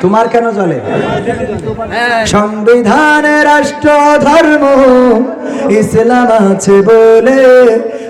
তোমার কেন চলে সংবিধানে রাষ্ট্র, ধর্ম, ইসলাম আছে বলে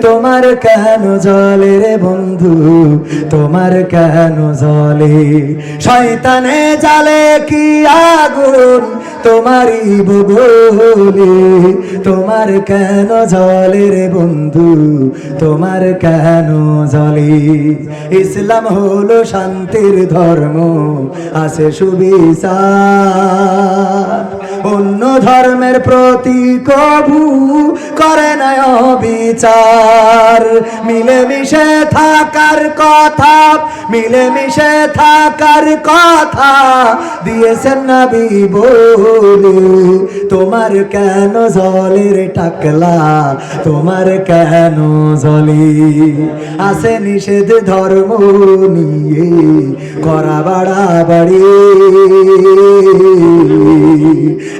তোমার কেন জলে রে বন্ধু? তোমার কেন জলে শয়তানে জালে কি আগুন? তোমারই বলে তোমার কেন জলে রে বন্ধু? তোমার কেন জলে? ইসলাম হলো শান্তির ধর্ম, আছে সুবিচার। ধর্মের প্রতি কবু করে নয় বিচার মিলেমিশে থাকার কথা, মিলেমিশে থাকার কথা দিয়েছেন নবী বলে। তোমার কেন জলের টাকলা? তোমার কেন জলে? আছে নিষেধ ধর্ম নিয়ে, করা বাড়াবাড়ি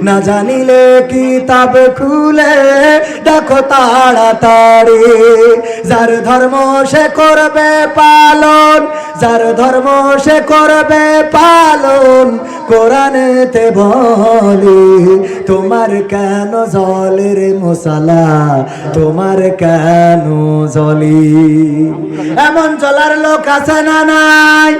না জানিলে কিতাব খুলে? দেখো তাড়াতাড়ি যার ধর্ম সে করবে পালন, যার ধর্ম সে করবে পালন, কোরআনেতে বলে তোমার কেন জলের মশালা? তোমার কেন জলি? এমন চলার লোক আছে না নাই?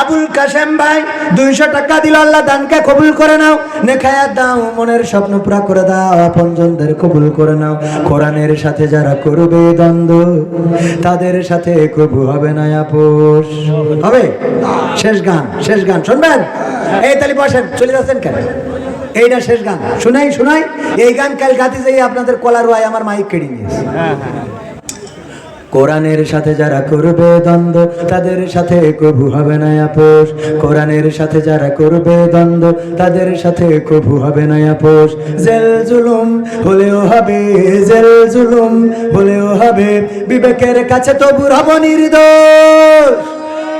আবুল কাশেম ভাই, দুইশো টাকা দিল, আল্লাহ দানকে কবুল করে নাও। নেখায়া দাও, মনের স্বপ্ন পুরা করে দাও, আপনজনদের কবুল করে নাও। কোরআনের সাথে যারা করবে দ্বন্দ্ব, তাদের সাথে কবু হবে না আপোষ। হবে? শেষ গান শেষ গান, শুনবেন? এই তালি বসেন, চলে যাচ্ছেন কেন? এইটা শেষ গান। শুনাই শুনাই। এই গান কাল গাতে যাই আপনাদের কলার ওয়াই আমার মাইক কেড়ে নিয়েছে কোরআনের সাথে যারা করবে দ্বন্দ্ব তাদের সাথে কবু হবে না আপোষ। কোরআনের সাথে যারা করবে দ্বন্দ্ব তাদের সাথে কবু হবে না আপোষ। জেল জুলুম হলেও হবে জেল জুলুম হলেও হবে। বিবেকের কাছে তবু রব নির্দোষ।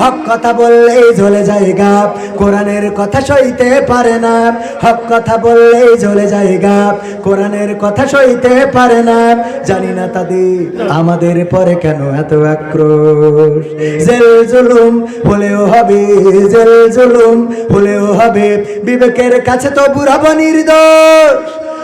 হক কথা বললেই জ্বলে যায় গাপ কোরআনের কথা সইতে পারে না। হক কথা বললেই জ্বলে যায় গাপ কোরআনের কথা সইতে পারে না। জানি না তাদের আমাদের পরে কেন এত আক্রোশ। জেল জুলুম হলেও হবে, জেল জুলুম হলেও হবে। বিবেকের কাছে তো বুড়াব নির্দোষ।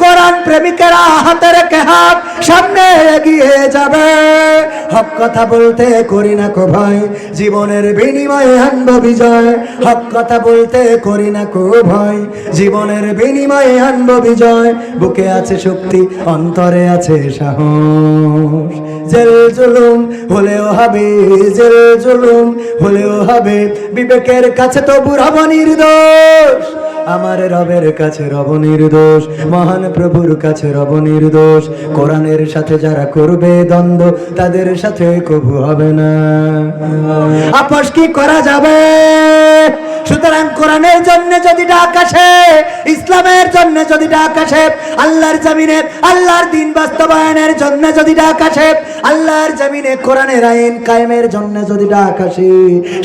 কোরআন প্রেমিকেরা হাতে রেখে হাত সামনে এগিয়ে যাবে। হক কথা বলতে করি না কো ভয় জীবনের বিনিময়ে আনব বিজয়। হক কথা বলতে করি না কো ভয় জীবনের বিনিময়ে আনব বিজয়। বুকে আছে শক্তি, অন্তরে আছে সাহস। জেল জুলুম হলেও হবে, জেল জুলুম হলেও হবে, বিবেকের কাছে তো বুড়াব নির্দোষ। আমার রবের কাছে রব নির্দোষ, মহান প্রভুর কাছে রব নির্দোষ। কোরআনের সাথে যারা করবে দ্বন্দ্ব, তাদের সাথে কবু হবে না। আপস কি করা যাবে? সুতরাং কোরআনের জন্য যদি আসে, ইসলামের জন্য যদি আসে, আল্লাহর জমিনে আল্লাহর দিন বাস্তবায়নের জন্য যদি আসে, আল্লাহর জমিনে কোরআনের আইন কায়েমের জন্য যদি আসে,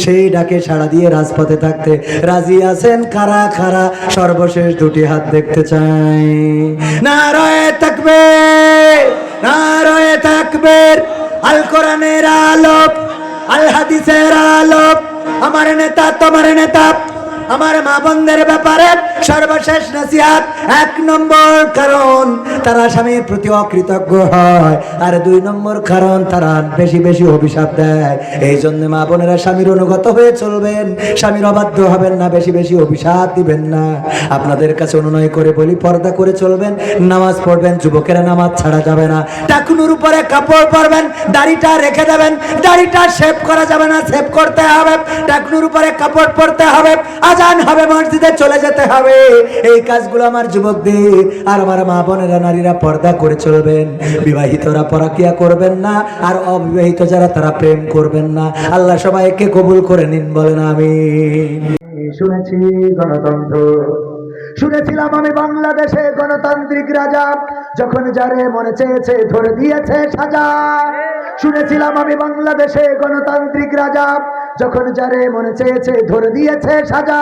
সেই ডাকে সাড়া দিয়ে রাজপথে থাকতে রাজি আছেন কারা খারা? সর্বশেষ দুটি হাত দেখতে চাই। না রয়ে থাকবে না রয়ে থাকবে আল কোরআনের আলোক, আল হাদিসের আলোক আমার নেতা তোমার নেতা আমার মা বন্ধের ব্যাপারে সর্বশেষ নসিহাত, এক নম্বর কারণ, তারা স্বামীর প্রতি অকৃতজ্ঞ হয়। আর দুই নম্বর কারণ, তারা বেশি বেশি অভিশাপ দেয়। এই জন্য মা বোনেরা স্বামীর অনুগত হয়ে চলবেন। স্বামীর অবাধ্য হবেন না, বেশি বেশি অভিশাপ দিবেন না। আপনাদের কাছে অনুনয় করে বলি, পর্দা করে চলবেন, নামাজ পড়বেন, যুবকেরা নামাজ ছাড়া যাবে না। টাকুনুর উপরে কাপড় পরবেন, দাড়িটা রেখে দেবেন, দাড়িটা শেভ করা যাবে না, শেভ করতে হবে। টাকুনুর উপরে কাপড় পরতে হবে, আজান হবে, মসজিদে চলে যেতে হবে। এই কাজগুলো আমার যুবকদের আর আমার মা বোনেরা, নারীরা পর্দা করে চলবেন। বিবাহিতরা পরাকিয়া করবেন না, আর অবিবাহিত যারা, তারা প্রেম করবেন না। আল্লাহ সবাইকে কবুল করে নিন, বলেন আমি শুনেছি গণতন্ত্র। শুনেছিলাম আমি বাংলাদেশে গণতান্ত্রিক রাজা, যখন যারে মনে চেয়েছে ধরে দিয়েছে সাজা। শুনেছিলাম আমি বাংলাদেশে গণতান্ত্রিক রাজা, যখন যারে মনে চেয়েছে ধরে দিয়েছে সাজা।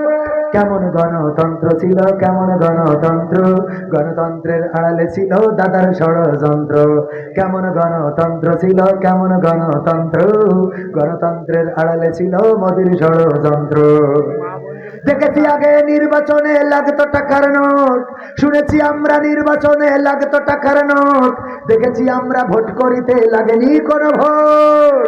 কেমন গণতন্ত্র ছিল, কেমন গণতন্ত্র? গণতন্ত্রের আড়ালে ছিল দাদার ষড়যন্ত্র। কেমন গণতন্ত্র ছিল, কেমন গণতন্ত্র? গণতন্ত্রের আড়ালে ছিল মোদির ষড়যন্ত্র। দেখেছি আগে নির্বাচনে লাগতো টাকার নোট। শুনেছি আমরা নির্বাচনে লাগতো টাকার নোট। দেখেছি আমরা ভোট করিতে লাগেনি কোনো ভোট।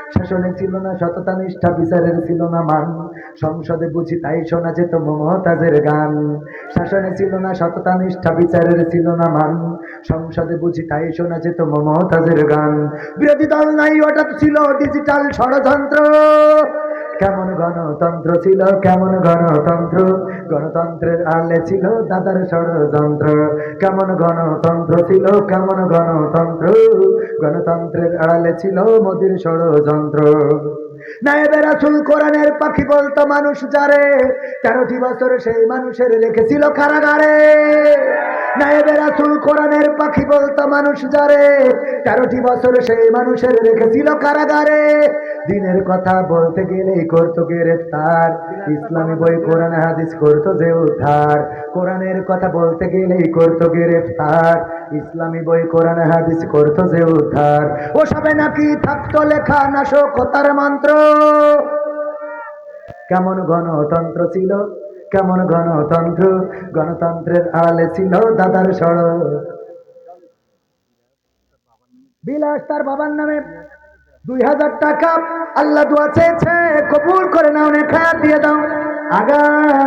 শাসনে ছিল না, সততা, নিষ্ঠা, বিচারের ছিল না মান। সংসদে বুঝি তাই শোনা যেত মমতাজের গান। শাসনে ছিল না, সততা, নিষ্ঠা, বিচারের ছিল না মান। সংসদে বুঝি তাই শোনা যেত মমতাজের গান। বিরোধী দল নাই ওটা ছিল ডিজিটাল ষড়যন্ত্র। কেমন গণতন্ত্র ছিল, কেমন গণতন্ত্র? গণতন্ত্রের আড়লে ছিল দাদার ষড়যন্ত্র। কেমন গণতন্ত্র ছিল, কেমন গণতন্ত্র? গণতন্ত্রের আড়ালে ছিল মোদির ষড়যন্ত্র। কোরআনের পাখি বলতো মানুষ যারে, তেরোটি বছর সেই মানুষের রেখেছিল কারাগারে। কোরআনের পাখি বলতো, মানুষ তেরোটি বছর সেই মানুষের রেখেছিল কারাগারে। দিনের কথা বলতে করতো গ্রেফতার। ইসলামী বই কোরআন হাদিস করতো যে উদ্ধার। কোরআনের কথা বলতে করতো গ্রেফতার। ইসলামী বই হাদিস করতো যে উদ্ধার। ও সবে নাকি থাকতো লেখা নাশকতার মন্ত্র। কেমন গণতন্ত্র ছিল? কেমন গণতন্ত্র? গণতন্ত্রের আড়ালে ছিল দাদার সড়ক। বিলাস তার বাবার নামে। দুই হাজার টাকা আল্লাহ দোয়া চেয়েছে, কবুল করে নাও নেখা দিয়ে দাও। আগা